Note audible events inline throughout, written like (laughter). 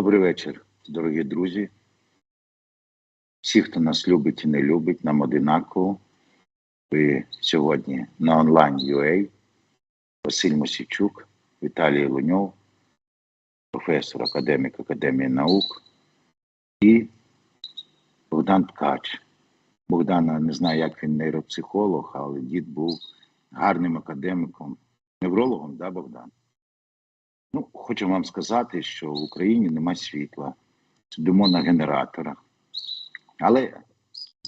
Добрий вечір, дорогі друзі. Всі, хто нас любить і не любить, нам одинаково. Ви сьогодні на онлайн UA Василь Мосічук, Віталій Луньов, професор, академік Академії наук і Богдан Ткач. Богдана не знаю, як він нейропсихолог, але дід був гарним академіком, неврологом, да, Богдан? Ну, хочу вам сказати, що в Україні нема світла. Сидимо на генераторах. Але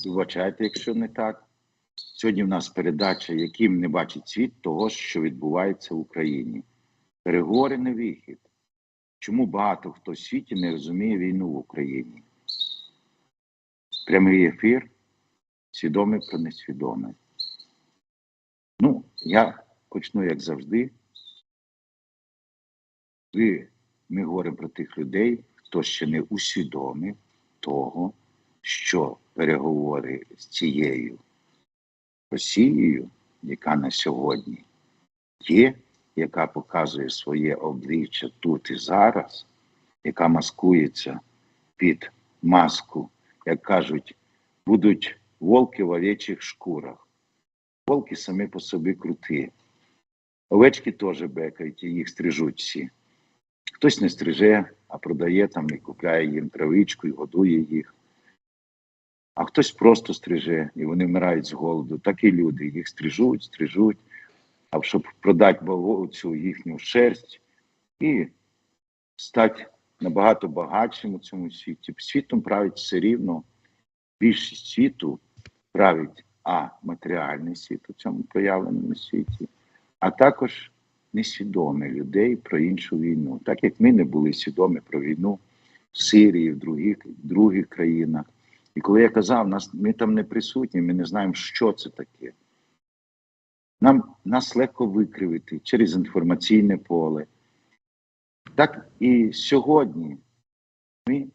вибачайте, якщо не так. Сьогодні в нас передача, яким не бачить світ того, що відбувається в Україні. Переговорений вихід. Чому багато хто в світі не розуміє війну в Україні? Прямий ефір, свідомий про несвідоме. Ну, я почну, як завжди. Ви, ми говоримо про тих людей, хто ще не усвідомив того, що переговори з цією Росією, яка на сьогодні є, яка показує своє обличчя тут і зараз, яка маскується під маску, як кажуть, будуть волки в овечих шкурах. Волки самі по собі круті. Овечки теж бекають, і їх стрижуть всі. Хтось не стриже, а продає там і купляє їм травичку і годує їх. А хтось просто стриже, і вони вмирають з голоду. Так і люди їх стрижуть, стрижуть, а щоб продати цю їхню шерсть і стати набагато багатшим у цьому світі. Світом править все рівно. Більшість світу править а матеріальний світ у цьому проявленому світі, а також несвідомі людей про іншу війну, так як ми не були свідомі про війну в Сирії, в других, других країнах. І коли я казав, нас, ми там не присутні, ми не знаємо, що це таке. Нам нас легко викривити через інформаційне поле. Так і сьогодні ми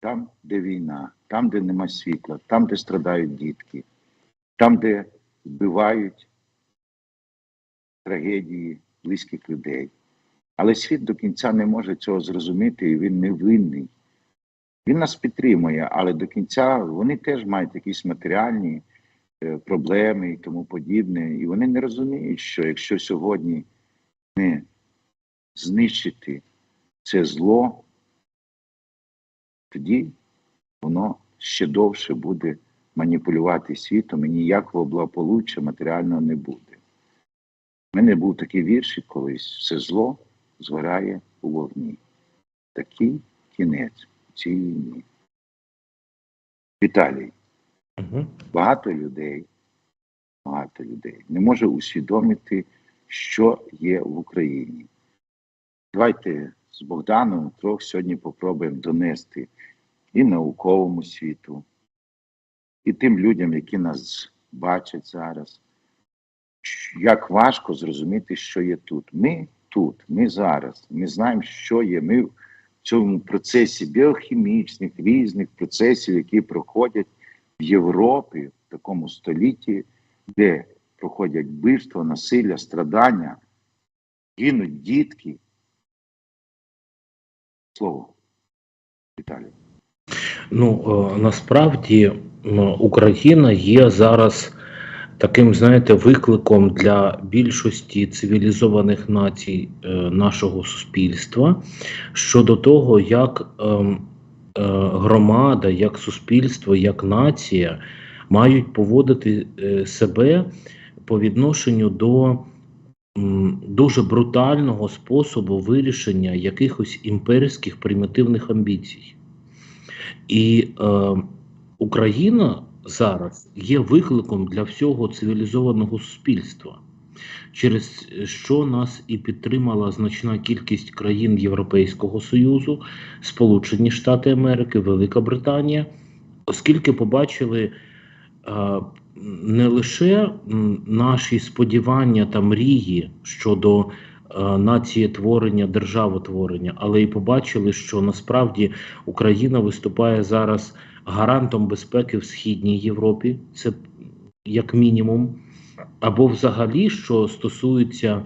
там, де війна, там, де нема світла, там, де страдають дітки, там, де вбивають трагедії близьких людей. Але світ до кінця не може цього зрозуміти, і він не винний. Він нас підтримує, але до кінця вони теж мають якісь матеріальні е, проблеми і тому подібне. І вони не розуміють, що якщо сьогодні не знищити це зло, тоді воно ще довше буде маніпулювати світом і ніякого благополуччя матеріального не буде. У мене був такий віршик колись все зло згорає у вогні. Такий кінець цій війні. Віталій, Угу. багато людей, багато людей не може усвідомити, що є в Україні. Давайте з Богданом трохи сьогодні попробуємо донести і науковому світу, і тим людям, які нас бачать зараз, як важко зрозуміти, що є тут. Ми тут, ми зараз, ми знаємо, що є. Ми в цьому процесі біохімічних, різних процесів, які проходять в Європі, в такому столітті, де проходять вбивства, насилля, страдання, гинуть дітки. Слово, Віталій. Ну е, насправді Україна є зараз таким, знаєте, викликом для більшості цивілізованих націй е, нашого суспільства щодо того, як ем, е, громада, як суспільство, як нація мають поводити е, себе по відношенню до дуже брутального способу вирішення якихось імперських примітивних амбіцій. І е, Україна зараз є викликом для всього цивілізованого суспільства, через що нас і підтримала значна кількість країн Європейського Союзу, Сполучені Штати Америки, Велика Британія, оскільки побачили е, не лише наші сподівання та мрії щодо е, націєтворення, державотворення, але й побачили, що насправді Україна виступає зараз гарантом безпеки в Східній Європі, це як мінімум, або взагалі, що стосується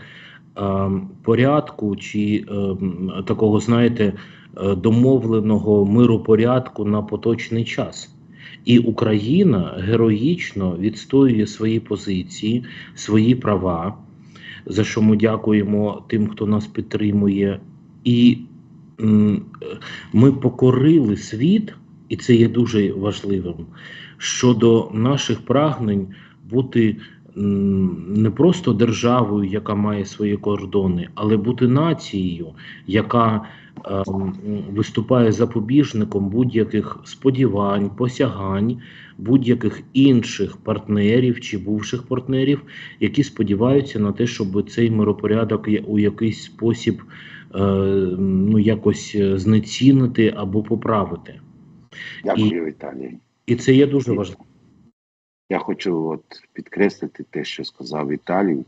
е, порядку чи е, такого, знаєте, е, домовленого миропорядку на поточний час. І Україна героїчно відстоює свої позиції, свої права, за що ми дякуємо тим, хто нас підтримує. І е, ми покорили світ, і це є дуже важливим, щодо наших прагнень бути не просто державою, яка має свої кордони, але бути нацією, яка ем, виступає запобіжником будь-яких сподівань, посягань, будь-яких інших партнерів чи бувших партнерів, які сподіваються на те, щоб цей миропорядок у якийсь спосіб е, ну, якось е, знецінити або поправити. Дякую, Віталій. І це є дуже важливо. Я хочу от підкреслити те, що сказав Віталій.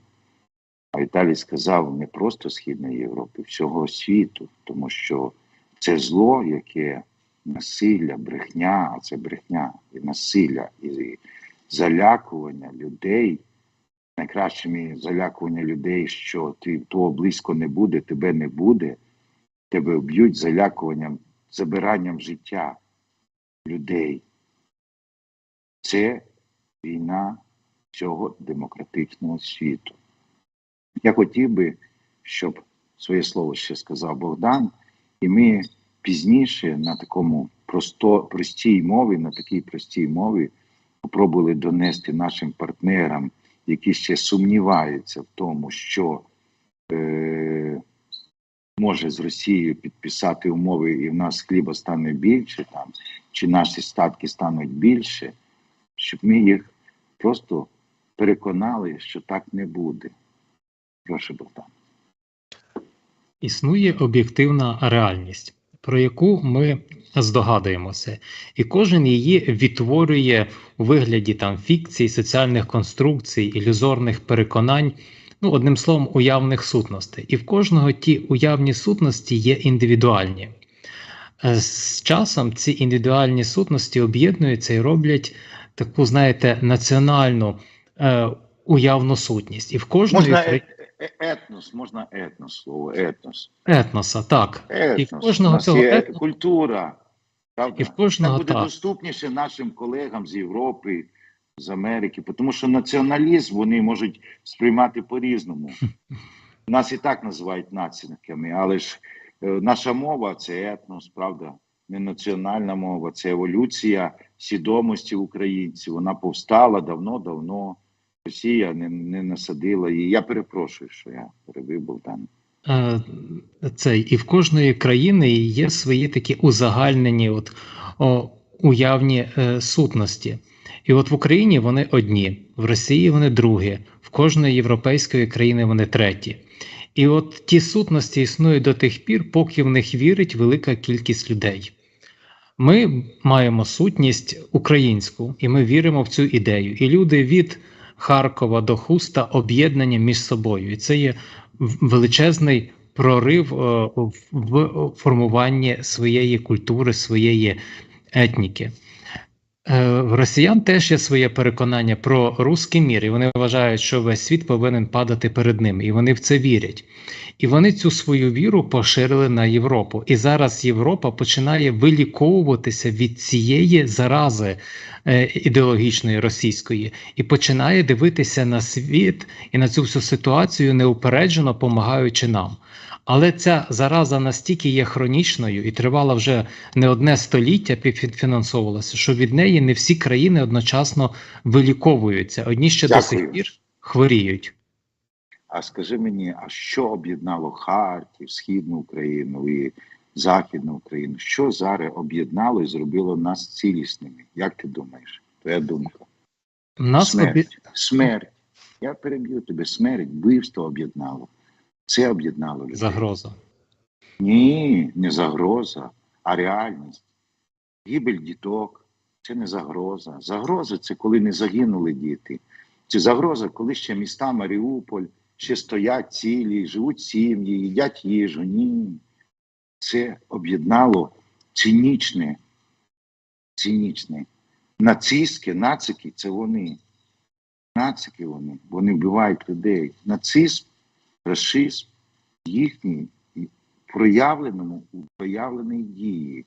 А Віталій сказав не просто Східної Європи, всього світу, тому що це зло, яке насилля, брехня, а це брехня і насилля, і залякування людей. Найкращими залякування людей, що ти того близько не буде, тебе не буде, тебе вб'ють залякуванням, забиранням життя людей. Це війна всього демократичного світу. Я хотів би, щоб своє слово ще сказав Богдан, і ми пізніше на такому просто, простій мові, на такій простій мові спробували донести нашим партнерам, які ще сумніваються в тому, що е, може з Росією підписати умови, і в нас хліба стане більше, там, чи наші статки стануть більше, щоб ми їх просто переконали, що так не буде. Прошу Богдан. Існує об'єктивна реальність, про яку ми здогадуємося, і кожен її відтворює у вигляді там фікцій, соціальних конструкцій, ілюзорних переконань, ну одним словом, уявних сутностей. І в кожного ті уявні сутності є індивідуальні. Е, З часом ці індивідуальні сутності об'єднуються і роблять таку, знаєте, національну е, уявну сутність. І в кожної Можна е- е- етнос, можна етнос, слово етнос. етноса, так. Етнос. І в кожного цього є етносу- культура. Правда? І в кожного Це буде так. доступніше нашим колегам з Європи, з Америки, тому що націоналізм вони можуть сприймати по-різному. (laughs) Нас і так називають націками, але ж е, наша мова це етнос, правда, не національна мова, це еволюція свідомості українців. Вона повстала давно-давно. Росія не, не насадила її. Я перепрошую, що я перебив Богдан. Е, Цей, і в кожної країни є свої такі узагальнені от, о, уявні е, сутності. І от в Україні вони одні, в Росії вони другі, в кожної європейської країни вони треті. І от ті сутності існують до тих пір, поки в них вірить велика кількість людей. Ми маємо сутність українську, і ми віримо в цю ідею. І люди від Харкова до Хуста об'єднані між собою. І це є величезний прорив е, в формуванні своєї культури, своєї етніки. Е, В росіян теж є своє переконання про руський мір, і вони вважають, що весь світ повинен падати перед ними, і вони в це вірять. І вони цю свою віру поширили на Європу. І зараз Європа починає виліковуватися від цієї зарази е, ідеологічної російської і починає дивитися на світ і на цю всю ситуацію неупереджено помагаючи нам. Але ця зараза настільки є хронічною і тривала вже не одне століття, підфінансовувалася, що від неї не всі країни одночасно виліковуються. Одні ще до сих пір хворіють. А скажи мені, а що об'єднало Харків, Східну Україну і Західну Україну? Що зараз об'єднало і зробило нас цілісними? Як ти думаєш? Твоя думка? Нас. Смерть. Смерть. Я переб'ю тебе. Смерть, вбивство об'єднало. Це об'єднало людей. загроза. Ні, не загроза, а реальність. Гибель діток це не загроза. Загроза це коли не загинули діти. Це загроза, коли ще міста Маріуполь ще стоять цілі, живуть сім'ї, їдять їжу. Ні. Це об'єднало цинічне, цинічне. Нацистське, нацики це вони. Нацики вони. Вони вбивають людей. Нацизм расизм їхній проявленому у проявленій дії.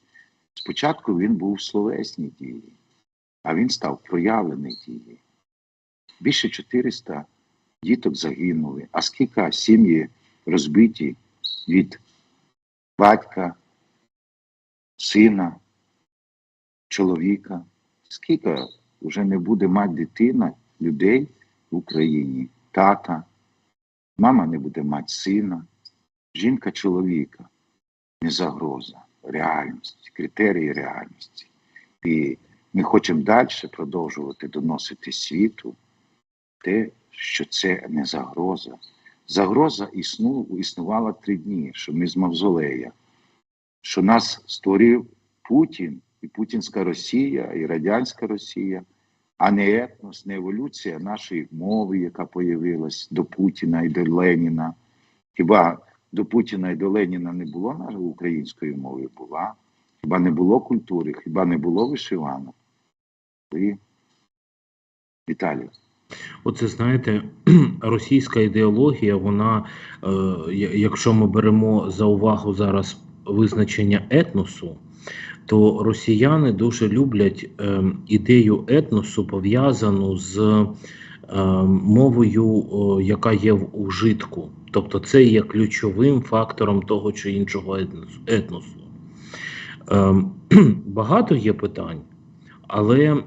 Спочатку він був в словесній дії, а він став в проявленій дії. Більше 400 діток загинули, а скільки сім'ї розбиті від батька, сина, чоловіка. Скільки вже не буде мати дитина людей в Україні, тата, мама не буде мати сина, жінка чоловіка. Не загроза, реальність, критерії реальності. І ми хочемо далі продовжувати доносити світу те, що це не загроза. Загроза існу, існувала три дні, що ми з Мавзолея, що нас створив Путін і Путінська Росія, і Радянська Росія, а не етнос, не еволюція нашої мови, яка появилась до Путіна і до Леніна. Хіба до Путіна і до Леніна не було нашої української мови? Була. Хіба не було культури, хіба не було вишиванок? І Віталій. Оце знаєте, (clears throat) російська ідеологія, вона, е, якщо ми беремо за увагу зараз визначення етносу, то росіяни дуже люблять е, ідею етносу пов'язану з е, мовою, о, яка є в ужитку. Тобто це є ключовим фактором того чи іншого етносу. Е, (clears throat) багато є питань, але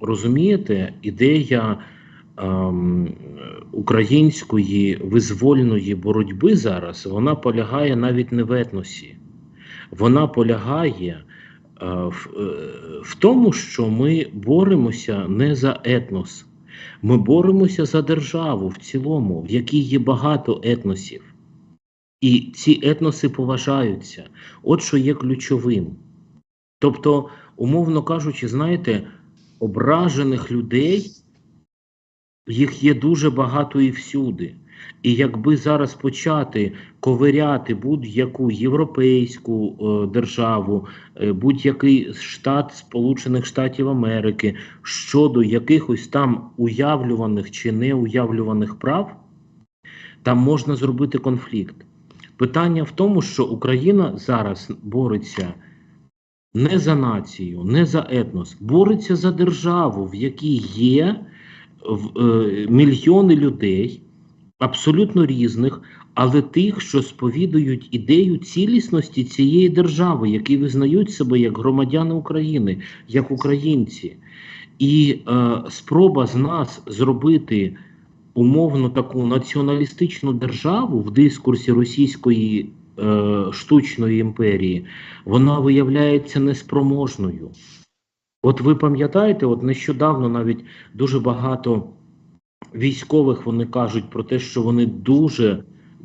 розумієте, ідея української визвольної боротьби зараз вона полягає навіть не в етносі. Вона полягає е, в, е, в тому, що ми боремося не за етнос, ми боремося за державу в цілому, в якій є багато етносів. І ці етноси поважаються. От що є ключовим. Тобто, умовно кажучи, знаєте, ображених людей їх є дуже багато і всюди. І якби зараз почати ковиряти будь-яку європейську е, державу, е, будь-який штат Сполучених Штатів Америки щодо якихось там уявлюваних чи неуявлюваних прав, там можна зробити конфлікт. Питання в тому, що Україна зараз бореться не за націю, не за етнос, бореться за державу, в якій є в, е, мільйони людей, абсолютно різних, але тих, що сповідують ідею цілісності цієї держави, які визнають себе як громадяни України, як українці. І е, спроба з нас зробити умовно таку націоналістичну державу в дискурсі російської е, штучної імперії, вона виявляється неспроможною. От ви пам'ятаєте, от нещодавно навіть дуже багато військових вони кажуть про те, що вони дуже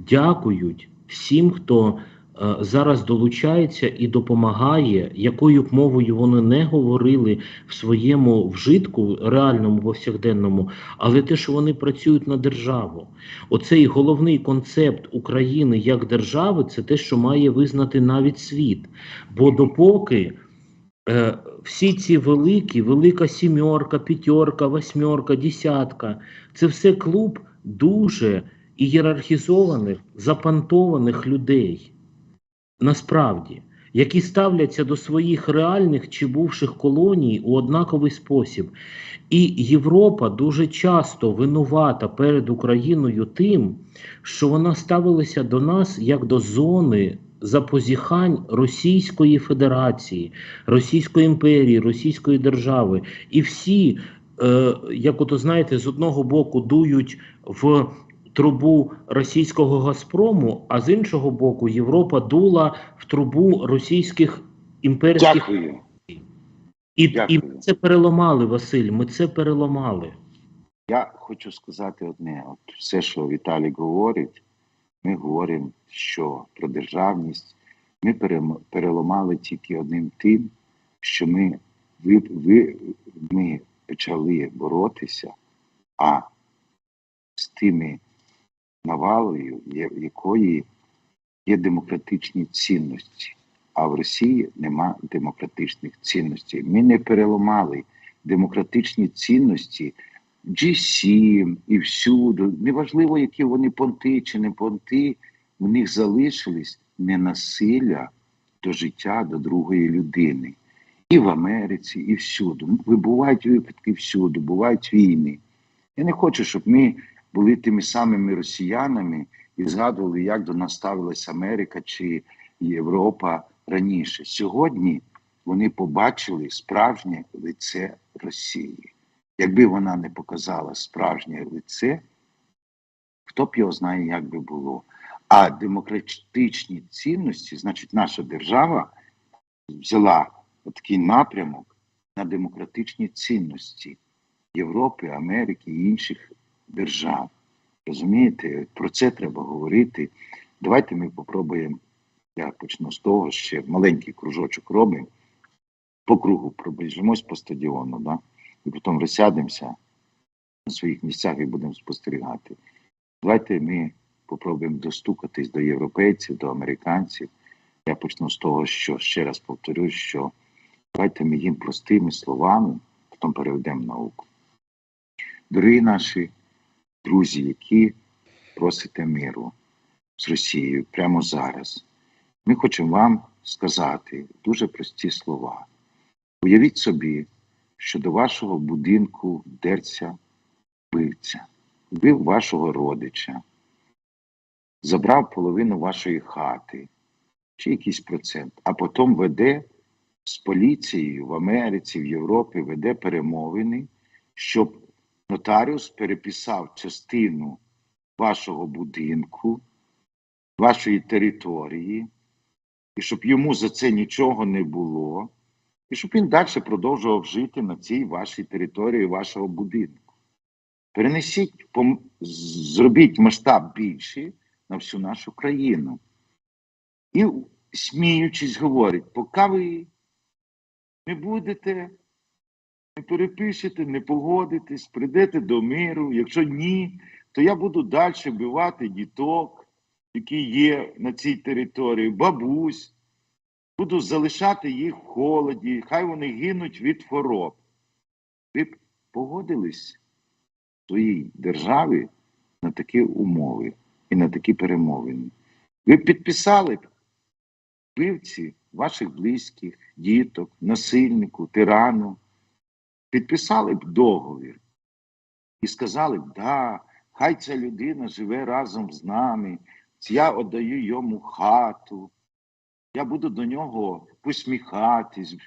дякують всім, хто е, зараз долучається і допомагає, якою б мовою вони не говорили в своєму вжитку, реальному повсякденному, але те, що вони працюють на державу. Оцей головний концепт України як держави, це те, що має визнати навіть світ. Бо допоки е, всі ці великі, велика сімерка, п'ятерка, восьмерка, десятка, це все клуб дуже ієрархізованих, запантованих людей. Насправді, які ставляться до своїх реальних чи бувших колоній у однаковий спосіб. І Європа дуже часто винувата перед Україною тим, що вона ставилася до нас як до зони запозіхань Російської Федерації, Російської імперії, Російської держави. І всі, е, як ото знаєте, з одного боку дують в трубу російського Газпрому, а з іншого боку, Європа дула в трубу російських імперських Дякую. і, і ми це переламали, Василь. Ми це переламали. Я хочу сказати одне: от все, що Віталій говорить, ми говоримо, що про державність ми переламали тільки одним тим, що ми, ви, ви, ми почали боротися, а з тими навалою, якої є демократичні цінності. А в Росії нема демократичних цінностей. Ми не переламали демократичні цінності G7 і всюди, неважливо, які вони понти чи не понти, у них залишились ненасилля до життя до другої людини. І в Америці, і всюди. Бувають випадки всюди, бувають війни. Я не хочу, щоб ми були тими самими росіянами і згадували, як до нас ставилась Америка чи Європа раніше. Сьогодні вони побачили справжнє лице Росії. Якби вона не показала справжнє лице, хто б його знає, як би було. А демократичні цінності, значить, наша держава взяла такий напрямок на демократичні цінності Європи, Америки і інших держав. Розумієте, про це треба говорити. Давайте ми попробуємо. Я почну з того, ще маленький кружочок робимо, по кругу пробіжимось по стадіону, да? і потім розсядемося на своїх місцях і будемо спостерігати. Давайте ми попробуємо достукатись до європейців, до американців. Я почну з того, що ще раз повторюсь, що давайте ми їм простими словами, потім переведемо науку. Дорогі наші друзі, які просите миру з Росією прямо зараз, ми хочемо вам сказати дуже прості слова. Уявіть собі, що до вашого будинку вдерся вбивця, вбив вашого родича, забрав половину вашої хати чи якийсь процент, а потім веде з поліцією в Америці, в Європі, веде перемовини, щоб нотаріус переписав частину вашого будинку, вашої території, і щоб йому за це нічого не було, і щоб він далі продовжував жити на цій вашій території вашого будинку. Перенесіть, зробіть масштаб більший на всю нашу країну. І, сміючись, говорить, поки ви не будете, не перепишете, не погодитесь, прийдете до миру. Якщо ні, то я буду далі вбивати діток, які є на цій території, бабусь. Буду залишати їх в холоді, хай вони гинуть від хвороб. Ви б погодились в своїй державі на такі умови і на такі перемовини. Ви підписали вбивці ваших близьких, діток, насильнику, тирану, підписали б договір і сказали б, да, хай ця людина живе разом з нами, я віддаю йому хату, я буду до нього посміхатись.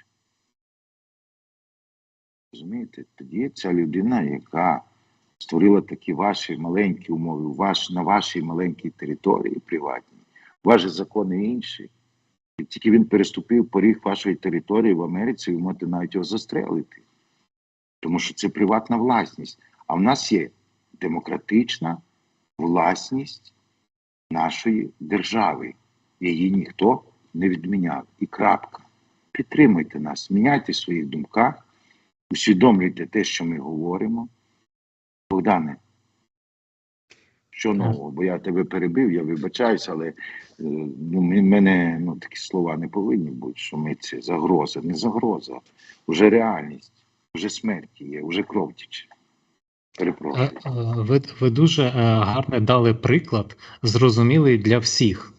Розумієте, тоді ця людина, яка створила такі ваші маленькі умови ваш, на вашій маленькій території приватній, ваші закони інші. І тільки він переступив поріг вашої території в Америці, ви можете навіть його застрелити. Тому що це приватна власність. А в нас є демократична власність нашої держави. Її ніхто не відміняв. І крапка. Підтримуйте нас, міняйте в своїх думках, усвідомлюйте те, що ми говоримо. Богдане, що нового? Бо я тебе перебив, я вибачаюся, але е, ну, мене ну, такі слова не повинні бути, що ми це загроза, не загроза, вже реальність, вже смерть є, вже кров тече. Перепрошую. Е, е, Ви, ви дуже е, гарно дали приклад, зрозумілий для всіх,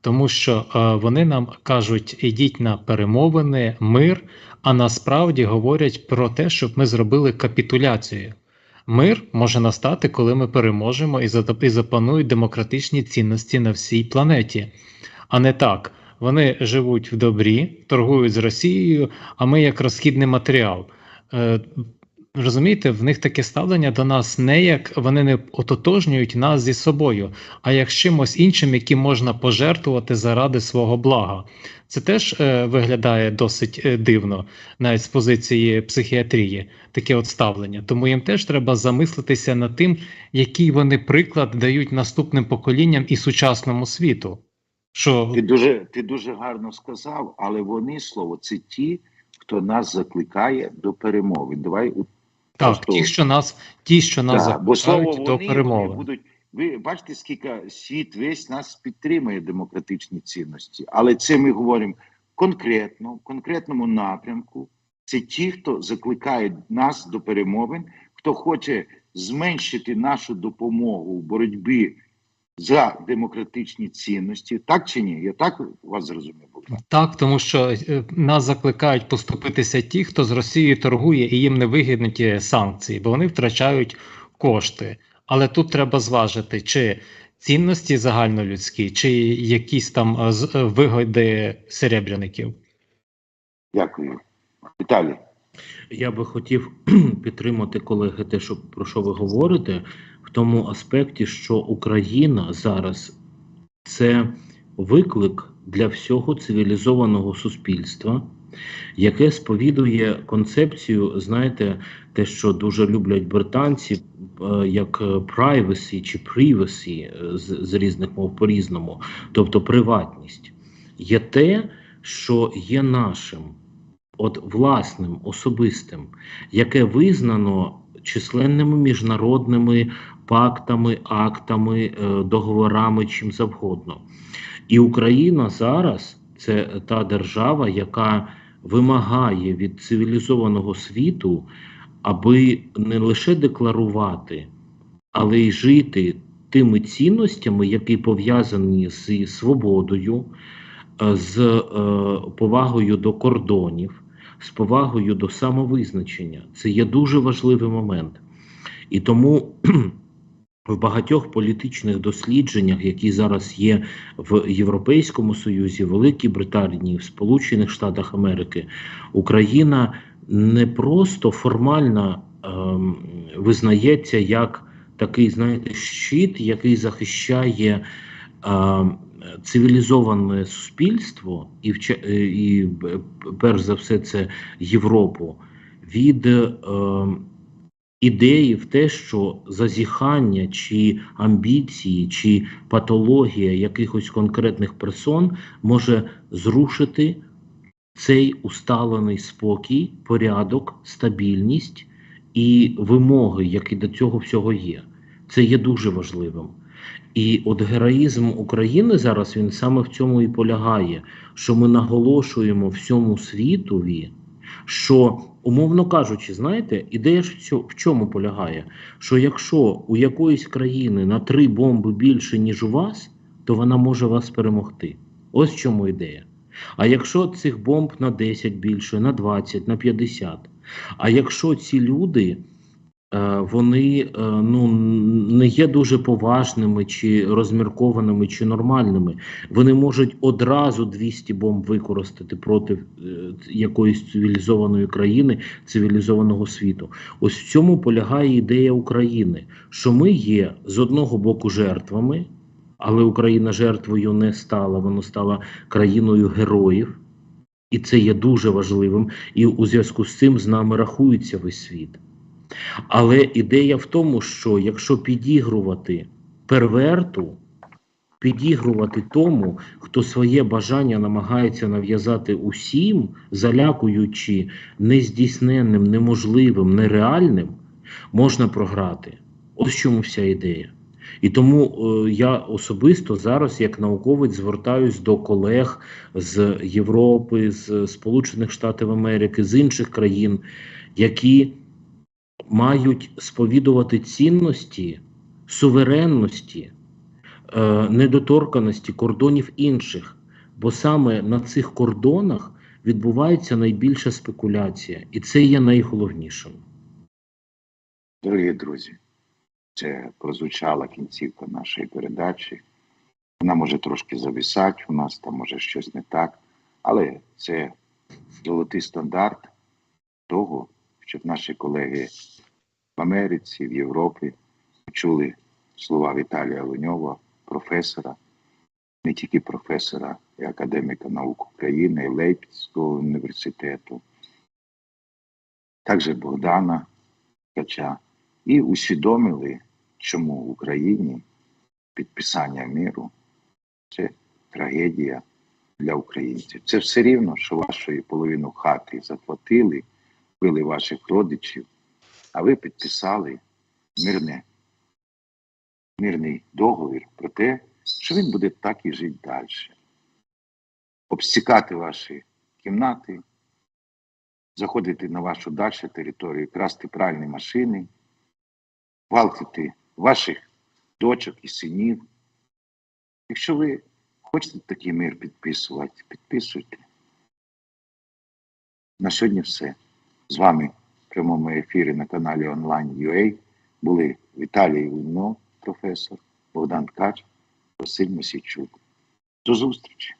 тому що е, вони нам кажуть, ідіть на перемовини, мир, а насправді говорять про те, щоб ми зробили капітуляцію. Мир може настати, коли ми переможемо і запанують демократичні цінності на всій планеті, а не так. Вони живуть в добрі, торгують з Росією, а ми як розхідний матеріал. Розумієте, в них таке ставлення до нас не як вони не ототожнюють нас зі собою, а як з чимось іншим, яким можна пожертвувати заради свого блага. Це теж е, виглядає досить е, дивно, навіть з позиції психіатрії, таке от ставлення. Тому їм теж треба замислитися над тим, який вони приклад дають наступним поколінням і сучасному світу. Що Ти дуже, ти дуже гарно сказав, але вони слово це ті, хто нас закликає до перемови. Давай так, просто- ті, що нас, ті, що нас Да, закликають вони, до вони перемови. будуть. Ви бачите, скільки світ весь нас підтримує демократичні цінності, але це ми говоримо конкретно, в конкретному напрямку. Це ті, хто закликає нас до перемовин, хто хоче зменшити нашу допомогу в боротьбі за демократичні цінності, так чи ні? Я так вас зрозумів, Так, тому що е, нас закликають поступитися ті, хто з Росією торгує, і їм не вигідні ті санкції, бо вони втрачають кошти. Але тут треба зважити, чи цінності загальнолюдські, чи якісь там е, з- е, вигоди серебряників. Дякую. Віталій. Я би хотів (clears throat) підтримати колеги те, що про що ви говорите, тому аспекті, що Україна зараз це виклик для всього цивілізованого суспільства, яке сповідує концепцію, знаєте, те, що дуже люблять британці, е, як е, privacy чи privacy е, з, з різних мов по-різному, тобто приватність, є те, що є нашим от власним, особистим, яке визнано численними міжнародними пактами, актами, е, договорами, чим завгодно. І Україна зараз це та держава, яка вимагає від цивілізованого світу, аби не лише декларувати, але й жити тими цінностями, які пов'язані зі свободою, е, з е, повагою до кордонів, з повагою до самовизначення. Це є дуже важливий момент. І тому (clears throat) в багатьох політичних дослідженнях, які зараз є в Європейському Союзі, Великій Британії, в Сполучених Штатах Америки, Україна не просто формально ем, визнається як такий, знаєте, щит, який захищає ем, цивілізоване суспільство, і, е, і перш за все це Європу, від е, ідеї в те, що зазіхання чи амбіції, чи патологія якихось конкретних персон може зрушити цей усталений спокій, порядок, стабільність і вимоги, які до цього всього є. Це є дуже важливим. І от героїзм України зараз він саме в цьому і полягає, що ми наголошуємо всьому світові, що, умовно кажучи, знаєте, ідея ж в чому полягає? Що якщо у якоїсь країни на три бомби більше, ніж у вас, то вона може вас перемогти. Ось в чому ідея. А якщо цих бомб на 10 більше, на 20, на 50, а якщо ці люди вони е, ну, не є дуже поважними чи розміркованими чи нормальними. Вони можуть одразу 200 бомб використати проти е, якоїсь цивілізованої країни, цивілізованого світу. Ось в цьому полягає ідея України, що ми є з одного боку жертвами, але Україна жертвою не стала, вона стала країною героїв. І це є дуже важливим, і у зв'язку з цим з нами рахується весь світ. Але ідея в тому, що якщо підігрувати перверту, підігрувати тому, хто своє бажання намагається нав'язати усім, залякуючи нездійсненним, неможливим, нереальним, можна програти. Ось чому вся ідея. І тому е, я особисто зараз, як науковець, звертаюсь до колег з Європи, з Сполучених Штатів Америки, з інших країн, які мають сповідувати цінності суверенності, е, недоторканості кордонів інших, бо саме на цих кордонах відбувається найбільша спекуляція, і це є найголовнішим. Дорогі друзі, це прозвучала кінцівка нашої передачі. Вона може трошки зависати, у нас там може щось не так, але це золотий стандарт того, щоб наші колеги в Америці, в Європі почули слова Віталія Леньова, професора, не тільки професора і академіка наук України, і Лейпцизького університету, також Богдана Ткача, і усвідомили, чому в Україні підписання миру це трагедія для українців. Це все рівно, що вашою половину хати захватили, вбили ваших родичів, а ви підписали мирне, мирний договір про те, що він буде так і жити далі. Обстікати ваші кімнати, заходити на вашу дальшу територію, красти пральні машини, гвалтити ваших дочок і синів. Якщо ви хочете такий мир підписувати, підписуйте. На сьогодні все. З вами в прямому ефірі на каналі Online.ua були Віталій Луньо, професор, Богдан Ткач, Василь Мосійчук. До зустрічі!